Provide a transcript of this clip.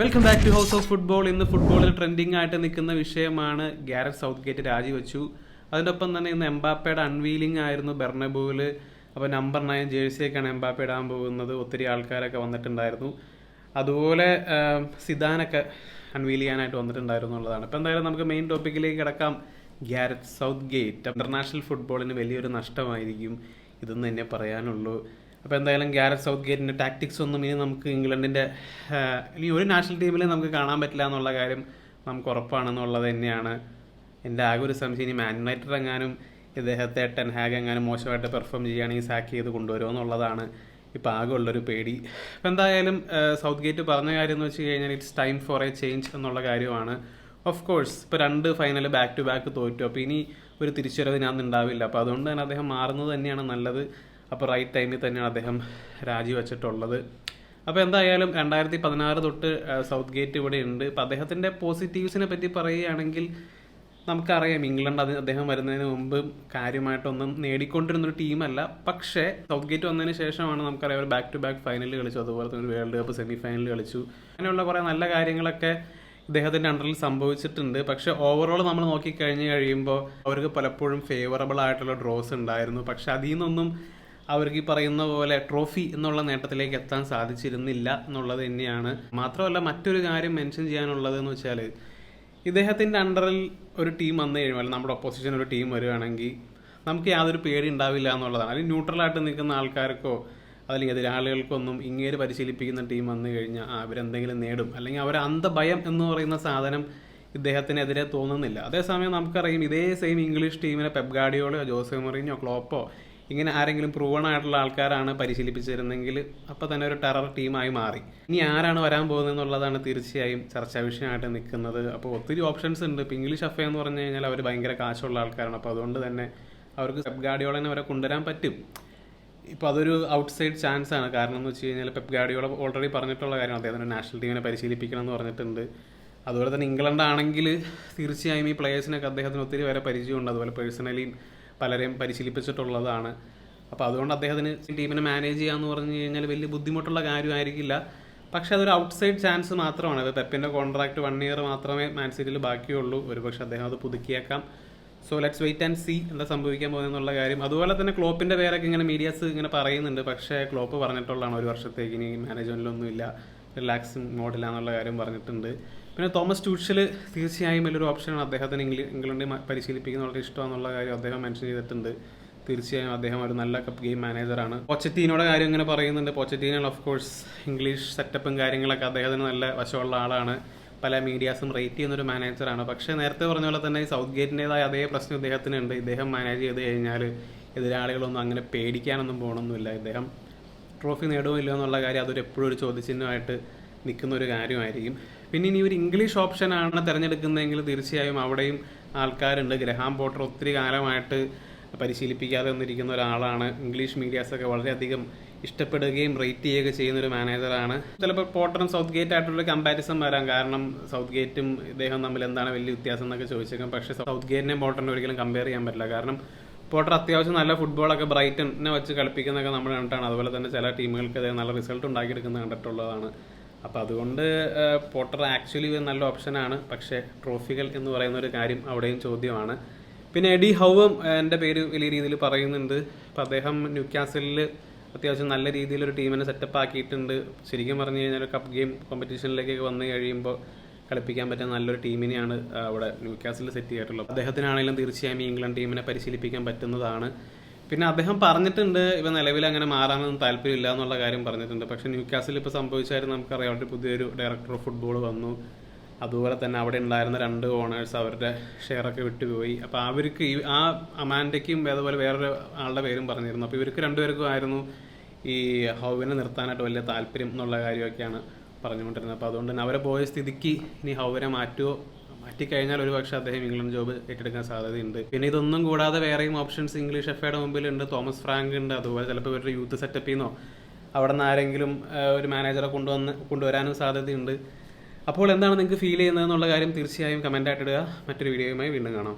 Welcome back to house of football ഇന്ന് ഫുട്ബോളിൽ trending ആയിട്ട് നിൽക്കുന്ന വിഷയമാണ് ഗാരറ്റ് സൗത്ത് ഗേറ്റ് രാജിവെച്ചു. അതിന്റെ ഒപ്പം തന്നെ ഇന്ന് എംബാപ്പയുടെ അൺവീലിംഗ് ആയിരുന്നു ബെർണബൂവിൽ അപ്പോൾ നമ്പർ നയൻ ജേഴ്സിയൊക്കെയാണ് എംബാപ്പ ഇടാൻ പോകുന്നത്. ഒത്തിരി ആൾക്കാരൊക്കെ വന്നിട്ടുണ്ടായിരുന്നു. അതുപോലെ സിദാനൊക്കെ അൺവീൽ ചെയ്യാനായിട്ട് വന്നിട്ടുണ്ടായിരുന്നു എന്നുള്ളതാണ്. അപ്പോൾ എന്തായാലും നമുക്ക് മെയിൻ ടോപ്പിക്കിലേക്ക് കിടക്കാം. ഗാരറ്റ് സൗത്ത് ഗേറ്റ് ഇന്റർനാഷണൽ ഫുട്ബോളിന് വലിയൊരു നഷ്ടമായിരിക്കും. ഇതെന്ന് തന്നെ പറയാനുള്ളൂ. അപ്പോൾ എന്തായാലും ഗ്യാരറ്റ് സൗത്ത് ഗേറ്റിന്റെ ടാക്ടിക്സ് ഒന്നും ഇനി നമുക്ക് ഇംഗ്ലണ്ടിന്റെ ഇനി ഒരു നാഷണൽ ടീമിൽ നമുക്ക് കാണാൻ പറ്റില്ല എന്നുള്ള കാര്യം നമുക്ക് ഉറപ്പാണെന്നുള്ളത് തന്നെയാണ്. എന്റെ ആകെ ഒരു സംശയം ഇനി മാൻ യുണൈറ്റഡ് എങ്ങാനും ഇദ്ദേഹത്തെ ടെൻ ഹാഗ് എങ്ങാനും മോശമായിട്ട് പെർഫോം ചെയ്യുകയാണെങ്കിൽ സാക്ക് ചെയ്ത് കൊണ്ടുവരുമോ എന്നുള്ളതാണ് ഇപ്പോൾ ആകെ ഉള്ളൊരു പേടി. അപ്പോൾ എന്തായാലും സൗത്ത് ഗേറ്റ് പറഞ്ഞ കാര്യം എന്ന് വെച്ച് കഴിഞ്ഞാൽ it's time for a change എന്നുള്ള കാര്യമാണ്. ഓഫ് കോഴ്സ് ഇപ്പോൾ രണ്ട് ഫൈനൽ ബാക്ക് ടു ബാക്ക് തോറ്റു. അപ്പോൾ ഇനി ഒരു തിരിച്ചുവരവ് ഞാൻ ഉണ്ടാവില്ല. അപ്പോൾ അതുകൊണ്ട് തന്നെ അദ്ദേഹം മാറുന്നത് തന്നെയാണ് നല്ലത്. അപ്പോൾ റൈറ്റ് ടൈമിൽ തന്നെയാണ് അദ്ദേഹം രാജിവെച്ചിട്ടുള്ളത്. അപ്പോൾ എന്തായാലും രണ്ടായിരത്തി പതിനാറ് തൊട്ട് സൗത്ത് ഗേറ്റ് ഇവിടെ ഉണ്ട്. അപ്പോൾ അദ്ദേഹത്തിന്റെ പോസിറ്റീവ്സിനെ പറ്റി പറയുകയാണെങ്കിൽ നമുക്കറിയാം ഇംഗ്ലണ്ട് അത് അദ്ദേഹം വരുന്നതിന് മുമ്പ് കാര്യമായിട്ടൊന്നും നേടിക്കൊണ്ടിരുന്നൊരു ടീമല്ല പക്ഷേ സൗത്ത് ഗേറ്റ് വന്നതിന് ശേഷമാണ് നമുക്കറിയാം ഒരു ബാക്ക് ടു ബാക്ക് ഫൈനൽ കളിച്ചു. അതുപോലെ തന്നെ ഒരു വേൾഡ് കപ്പ് സെമി ഫൈനൽ കളിച്ചു. അങ്ങനെയുള്ള കുറേ നല്ല കാര്യങ്ങളൊക്കെ ഇദ്ദേഹത്തിന്റെ അണ്ടറിൽ സംഭവിച്ചിട്ടുണ്ട്. പക്ഷെ ഓവറോൾ നമ്മൾ നോക്കിക്കഴിഞ്ഞ് കഴിയുമ്പോൾ അവർക്ക് പലപ്പോഴും ഫേവറബിൾ ആയിട്ടുള്ള ഡ്രോസ് ഉണ്ടായിരുന്നു. പക്ഷെ അതിൽ നിന്നൊന്നും അവർക്ക് ഈ പറയുന്ന പോലെ ട്രോഫി എന്നുള്ള നേട്ടത്തിലേക്ക് എത്താൻ സാധിച്ചിരുന്നില്ല എന്നുള്ളത് തന്നെയാണ്. മാത്രമല്ല മറ്റൊരു കാര്യം മെൻഷൻ ചെയ്യാനുള്ളത് എന്ന് വെച്ചാൽ ഇദ്ദേഹത്തിന്റെ അണ്ടറിൽ ഒരു ടീം വന്നു കഴിഞ്ഞാൽ നമ്മുടെ ഒപ്പോസിഷൻ ഒരു ടീം വരികയാണെങ്കിൽ നമുക്ക് യാതൊരു പേടി ഉണ്ടാവില്ല എന്നുള്ളതാണ്. അല്ലെങ്കിൽ ന്യൂട്രലായിട്ട് നിൽക്കുന്ന ആൾക്കാർക്കോ അല്ലെങ്കിൽ എതിരാളികൾക്കൊന്നും ഇങ്ങേര് പരിശീലിപ്പിക്കുന്ന ടീം വന്നു കഴിഞ്ഞാൽ അവരെന്തെങ്കിലും നേടും. അല്ലെങ്കിൽ അവർ അന്ധഭയം എന്ന് പറയുന്ന സാധനം ഇദ്ദേഹത്തിനെതിരെ തോന്നുന്നില്ല. അതേസമയം നമുക്കറിയാം ഇതേ സെയിം ഇംഗ്ലീഷ് ടീമിനെ പെപ്ഗാഡിയോളോ ജോസെ മൊറീനോ ക്ലോപ്പോ ഇങ്ങനെ ആരെങ്കിലും പ്രൂവൺ ആയിട്ടുള്ള ആൾക്കാരാണ് പരിശീലിപ്പിച്ചിരുന്നെങ്കിൽ അപ്പോൾ തന്നെ ഒരു ടെറർ ടീമായി മാറി. ഇനി ആരാണ് വരാൻ പോകുന്നത് എന്നുള്ളതാണ് തീർച്ചയായും ചർച്ചാ വിഷയമായിട്ട് നിൽക്കുന്നത്. അപ്പോൾ ഒത്തിരി ഓപ്ഷൻസ് ഉണ്ട്. ഇപ്പോൾ ഇംഗ്ലീഷ് അഫേ എന്ന് പറഞ്ഞു കഴിഞ്ഞാൽ അവർ ഭയങ്കര കാശുള്ള ആൾക്കാരാണ്. അപ്പോൾ അതുകൊണ്ട് തന്നെ അവർക്ക് പെപ് ഗാഡിയോളനെ അവരെ കൊണ്ടുവരാൻ പറ്റും. ഇപ്പോൾ അതൊരു ഔട്ട്സൈഡ് ചാൻസ് ആണ്. കാരണം എന്ന് വെച്ച് കഴിഞ്ഞാൽ പെപ് ഗാഡിയോള ഓൾറെഡി പറഞ്ഞിട്ടുള്ള കാര്യം തന്നെ നാഷണൽ ടീമിനെ പരിശീലിപ്പിക്കണം എന്ന് പറഞ്ഞിട്ടുണ്ട്. അതുപോലെ തന്നെ ഇംഗ്ലണ്ട് ആണെങ്കിൽ തീർച്ചയായും ഈ പ്ലേയേഴ്സിനൊക്കെ അദ്ദേഹത്തിന് ഒത്തിരി വരെ പരിചയമുണ്ട്. അതുപോലെ പേഴ്സണലിയും പലരെയും പരിശീലിപ്പിച്ചിട്ടുള്ളതാണ്. അപ്പോൾ അതുകൊണ്ട് അദ്ദേഹത്തിന് ടീമിനെ മാനേജ് ചെയ്യാന്ന് പറഞ്ഞു കഴിഞ്ഞാൽ വലിയ ബുദ്ധിമുട്ടുള്ള കാര്യമായിരിക്കില്ല. പക്ഷെ അതൊരു ഔട്ട്സൈഡ് ചാൻസ് മാത്രമാണ്. അത് പെപ്പിന്റെ കോൺട്രാക്ട് വൺ ഇയർ മാത്രമേ മാൻ സിറ്റിയിൽ ബാക്കിയുള്ളൂ. ഒരുപക്ഷെ അദ്ദേഹം അത് പുതുക്കിയേക്കാം. So let's wait and see എന്താ സംഭവിക്കാൻ പോകുന്നുള്ള കാര്യം. അതുപോലെ തന്നെ ക്ലോപ്പിന്റെ പേരൊക്കെ ഇങ്ങനെ മീഡിയാസ് ഇങ്ങനെ പറയുന്നുണ്ട്. പക്ഷേ ക്ലോപ്പ് പറഞ്ഞിട്ടുള്ളതാണ് ഒരു വർഷത്തേക്ക് ഇനി മാനേജ്മെന്റിലൊന്നുമില്ല റിലാക്സിങ് മോഡിലാന്നുള്ള കാര്യം പറഞ്ഞിട്ടുണ്ട്. പിന്നെ തോമസ് ട്യൂഷൽ തീർച്ചയായും വലിയൊരു ഓപ്ഷനാണ് അദ്ദേഹത്തിന് ഇംഗ്ലി- ഇംഗ്ലണ്ടിൽ പരിശീലിപ്പിക്കുന്ന വളരെ ഇഷ്ടമാണെന്നുള്ള കാര്യം അദ്ദേഹം മെൻഷൻ ചെയ്തിട്ടുണ്ട്. തീർച്ചയായും അദ്ദേഹം ഒരു നല്ല കപ്പ് ഗെയിം മാനേജറാണ് പോച്ചറ്റീനോടെ കാര്യം ഇങ്ങനെ പറയുന്നുണ്ട്. പോച്ചറ്റീനോ ഓഫ് കോഴ്സ് ഇംഗ്ലീഷ് സെറ്റപ്പും കാര്യങ്ങളൊക്കെ അദ്ദേഹത്തിന് നല്ല വശമുള്ള ആളാണ്. പല മീഡിയാസും റേറ്റ് ചെയ്യുന്ന ഒരു മാനേജറാണ് പക്ഷേ നേരത്തെ പറഞ്ഞ പോലെ തന്നെ സൗത്ത് ഗേറ്റിന്റെതായ അതേ പ്രശ്നം ഇദ്ദേഹത്തിനുണ്ട് ഇദ്ദേഹം മാനേജ് ചെയ്ത് കഴിഞ്ഞാൽ എതിരാളികളൊന്നും അങ്ങനെ പേടിക്കാനൊന്നും പോകണമെന്നില്ല ഇദ്ദേഹം ട്രോഫി നേടുമോ ഇല്ലയോ എന്നുള്ള കാര്യം അതൊരു എപ്പോഴും ഒരു ചോദ്യചിഹ്നമായിട്ട് നിൽക്കുന്ന ഒരു കാര്യമായിരിക്കും. പിന്നെ ഇനി ഒരു ഇംഗ്ലീഷ് ഓപ്ഷൻ ആണ് തിരഞ്ഞെടുക്കുന്നതെങ്കിൽ തീർച്ചയായും അവിടെയും ആൾക്കാരുണ്ട്. ഗ്രഹാം പോട്ടർ ഒത്തിരി കാലമായിട്ട് പരിശീലിപ്പിക്കാതെ വന്നിരിക്കുന്ന ഒരാളാണ്. ഇംഗ്ലീഷ് മീഡിയാസൊക്കെ വളരെയധികം ഇഷ്ടപ്പെടുകയും റേറ്റ് ചെയ്യുകയൊക്കെ ചെയ്യുന്ന ഒരു മാനേജറാണ് ചിലപ്പോൾ പോട്ടറും സൗത്ത് ഗേറ്റ് ആയിട്ടുള്ള കമ്പാരിസൺ വരാം. കാരണം സൗത്ത് ഗേറ്റും ഇദ്ദേഹം തമ്മിൽ എന്താണ് വലിയ വ്യത്യാസം എന്നൊക്കെ ചോദിച്ചേക്കാം. പക്ഷേ സൗത്ത് ഗേറ്റിനെയും പോട്ടറിനെ ഒരിക്കലും കമ്പയർ ചെയ്യാൻ പറ്റില്ല. കാരണം പോട്ടർ അത്യാവശ്യം നല്ല ഫുട്ബോളൊക്കെ ബ്രൈറ്റനെ വെച്ച് കളിപ്പിക്കുന്നതൊക്കെ നമ്മൾ കണ്ടിട്ടാണ്. അതുപോലെ തന്നെ ചില ടീമുകൾക്ക് അദ്ദേഹം നല്ല റിസൾട്ട് ഉണ്ടാക്കിയെടുക്കുന്നത് കണ്ടിട്ടുള്ളതാണ്. അപ്പോൾ അതുകൊണ്ട് പോട്ടർ ആക്ച്വലി ഒരു നല്ല ഓപ്ഷനാണ്. പക്ഷേ ട്രോഫികൾ എന്ന് പറയുന്ന ഒരു കാര്യം അവിടെയും ചോദ്യമാണ്. പിന്നെ എഡി ഹൗവും എന്റെ പേര് വലിയ രീതിയിൽ പറയുന്നുണ്ട്. അപ്പോൾ അദ്ദേഹം ന്യൂക്യാസലിൽ അത്യാവശ്യം നല്ല രീതിയിൽ ഒരു ടീമിനെ സെറ്റപ്പ് ആക്കിയിട്ടുണ്ട്. ശരിക്കും പറഞ്ഞു കഴിഞ്ഞാൽ കപ്പ് ഗെയിം കോമ്പറ്റീഷനിലേക്കൊക്കെ വന്നു കഴിയുമ്പോൾ കളിപ്പിക്കാൻ പറ്റുന്ന നല്ലൊരു ടീമിനെയാണ് അവിടെ ന്യൂക്യാസിൽ സെറ്റ് ചെയ്തിട്ടുള്ളത്. അദ്ദേഹത്തിനാണെങ്കിലും തീർച്ചയായും ഇംഗ്ലണ്ട് ടീമിനെ പരിശീലിപ്പിക്കാൻ പറ്റുന്നതാണ്. പിന്നെ അദ്ദേഹം പറഞ്ഞിട്ടുണ്ട് ഇപ്പൊ നിലവിൽ അങ്ങനെ മാറാനൊന്നും താല്പര്യമില്ല എന്നുള്ള കാര്യം പറഞ്ഞിട്ടുണ്ട്. പക്ഷെ ന്യൂ കാസിൽ ഇപ്പോൾ സംഭവിച്ചായിരുന്നു നമുക്കറിയാം അവിടെ പുതിയൊരു ഡയറക്ടർ ഓഫ് ഫുട്ബോൾ വന്നു. അതുപോലെ തന്നെ അവിടെ ഉണ്ടായിരുന്ന രണ്ട് ഓണേഴ്സ് അവരുടെ ഷെയർ ഒക്കെ വിട്ടുപോയി. അപ്പോൾ അവർക്ക് ഈ ആ അമാൻഡയ്ക്കും അതുപോലെ വേറൊരു ആളുടെ പേരും പറഞ്ഞിരുന്നു. അപ്പോൾ ഇവർക്ക് രണ്ടുപേർക്കും ആയിരുന്നു ഈ ഹൗവിനെ നിർത്താനായിട്ട് വലിയ താല്പര്യം എന്നുള്ള കാര്യമൊക്കെയാണ് പറഞ്ഞുകൊണ്ടിരുന്നത്. അപ്പോൾ അതുകൊണ്ട് തന്നെ അവരെ പോയ സ്ഥിതിക്ക് ഇനി ഹൗവിനെ മാറ്റുമോ മാറ്റിക്കഴിഞ്ഞാൽ ഒരു പക്ഷേ അദ്ദേഹം ഇംഗ്ലണ്ട് ജോബ് ഏറ്റെടുക്കാൻ സാധ്യതയുണ്ട്. പിന്നെ ഇതൊന്നും കൂടാതെ വേറെയും ഓപ്ഷൻസ് ഇംഗ്ലീഷ് എഫയുടെ മുമ്പിലുണ്ട്. തോമസ് ഫ്രാങ്ക് ഉണ്ട്. അതുപോലെ ചിലപ്പോൾ ഇവരുടെ യൂത്ത് സെറ്റപ്പിൽ നിന്നോ അവിടെ നിന്ന് ആരെങ്കിലും ഒരു മാനേജറെ കൊണ്ടുവന്ന് കൊണ്ടുവരാനും സാധ്യതയുണ്ട്. അപ്പോൾ എന്താണ് നിങ്ങൾക്ക് ഫീൽ ചെയ്യുന്നത് എന്നുള്ള കാര്യം തീർച്ചയായും കമന്റ് ആയിട്ടിടുക മറ്റൊരു വീഡിയോയുമായി വീണ്ടും കാണാം.